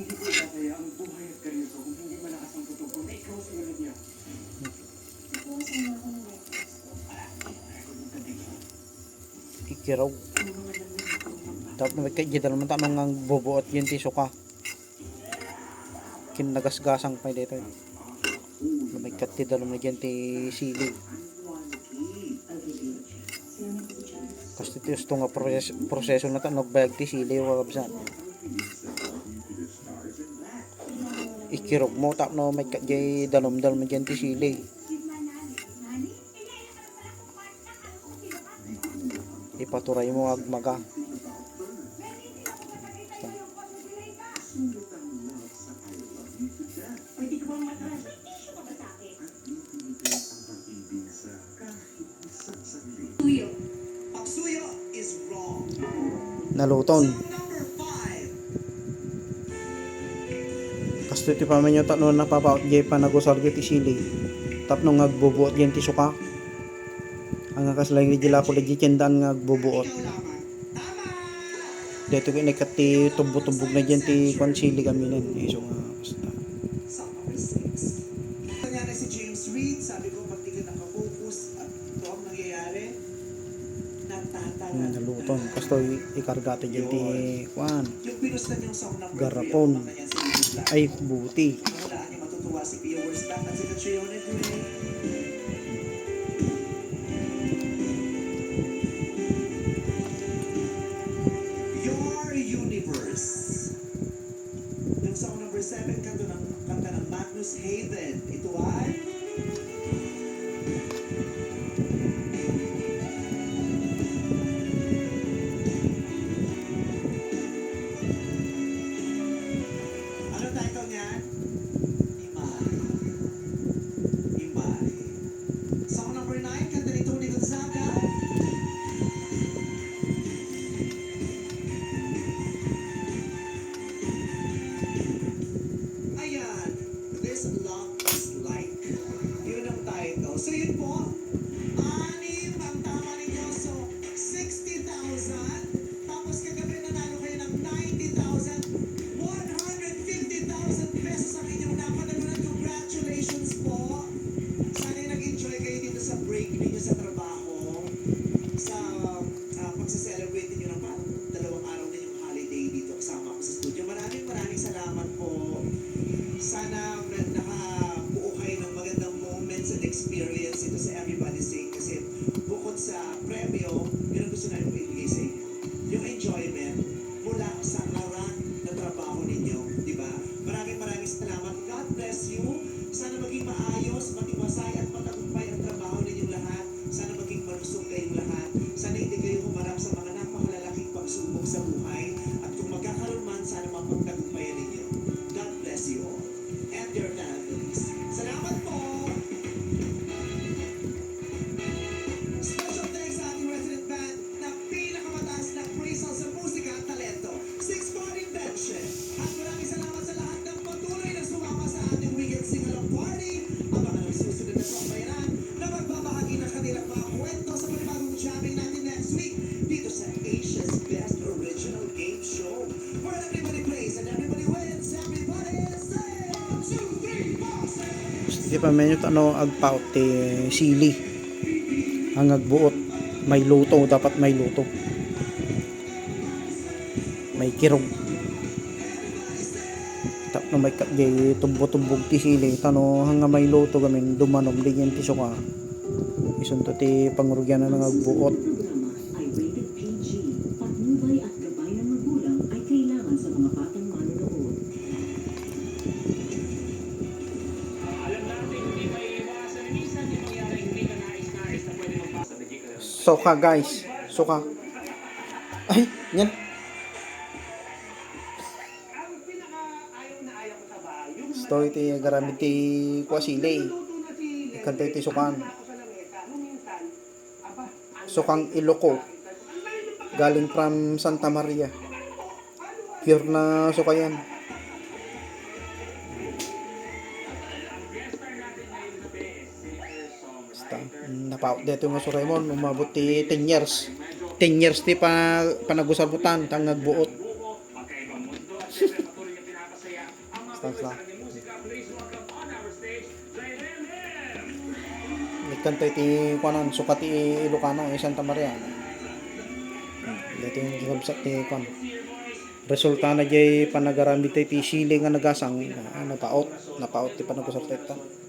Hindi ko itataya ang buhay at karir ko kung hindi malakas ang tutubo na ikaw ang sinunod niya. Ko. Ko. Ikiraw. Ko Tapos na may kajita naman tanong ang bubuot yung tiso ka. Kinagasgasang pa dito. Na may katita naman dyan ti sili. Salamat po dyan. Kasi ito nga proseso, na ito. Nagbayag ti sili o kabsan. Ikirog mo. Tap no may kajay dalom-dalom dyan ti sili. Ipaturay mo agmaga. Pwede ka Kasto iti pa man yung tanong napapaot jay pa nagusar ti sili. Tapno nga agbubuot yan ti suka. Ang kaslay ni jila ko lagi tiyandan nga agbubuot. Dito ko inikat ti tubog-tubog na dyan ti konsili kami nin. Eh, so nga basta. Nangyari si James Reid, sabi ko pag di ka nakafocus at ito ang nangyayari, natatala. Mm, naluton. Kasto ikarga ti dyan ti kwan. Yung pinustan yung song number Garapon. Ay, buti. Niya matutuwa si Pia Worsback at si Catriona So yun po. Anim ang tama ninyo. So, 60,000. Tapos kagabi nanalo kayo ng 90,000. 150,000 pesos ang inyong napanalunan. Congratulations po. Sana nag-enjoy kayo sa break ninyo sa trabaho. Sa uh, pagsa-celebrate experience ito sa Everybody's Sake kasi bukod sa premyo, yun ang gusto namin ibigay sa inyo. Yung enjoyment mula sa laran na trabaho ninyo, di ba? Maraming maraming salamat. God bless you. Sana maging maayos, matiwasay at matagumpay Best Original Game Show. Where everybody plays and everybody wins. Everybody say one, two, three, four, six. Di pa yung ano agpaot ti sili. Ang agbuot. May luto. Dapat may luto. May kirog. Tap na may kajay tubo-tubog ti sili. Tano hanga may luto gamin dumanom di yan ti suka. Isunto ti pangurugyan na ng agbuot. Ayaw ko sa bahay, yung Story ti garamit ti si Kanta ti sukan. Sukang Iloko. Galing from Santa Maria. Pure na suka yan. Napaut dito nga si Raymond, umabot ti 10 years. 10 years ti pa panagusabutan, tang nagbuot. Thanks lang. Sa musika, please welcome on our stage, Zayrem M. Nagkanta iti kuanan sukat ti Ilocano eh Santa Maria. Dito yung gigabsak ti kuan. Resulta na jay panagaramit ti sili nga nagasang ah, napaot, napaot ti panagusarteta.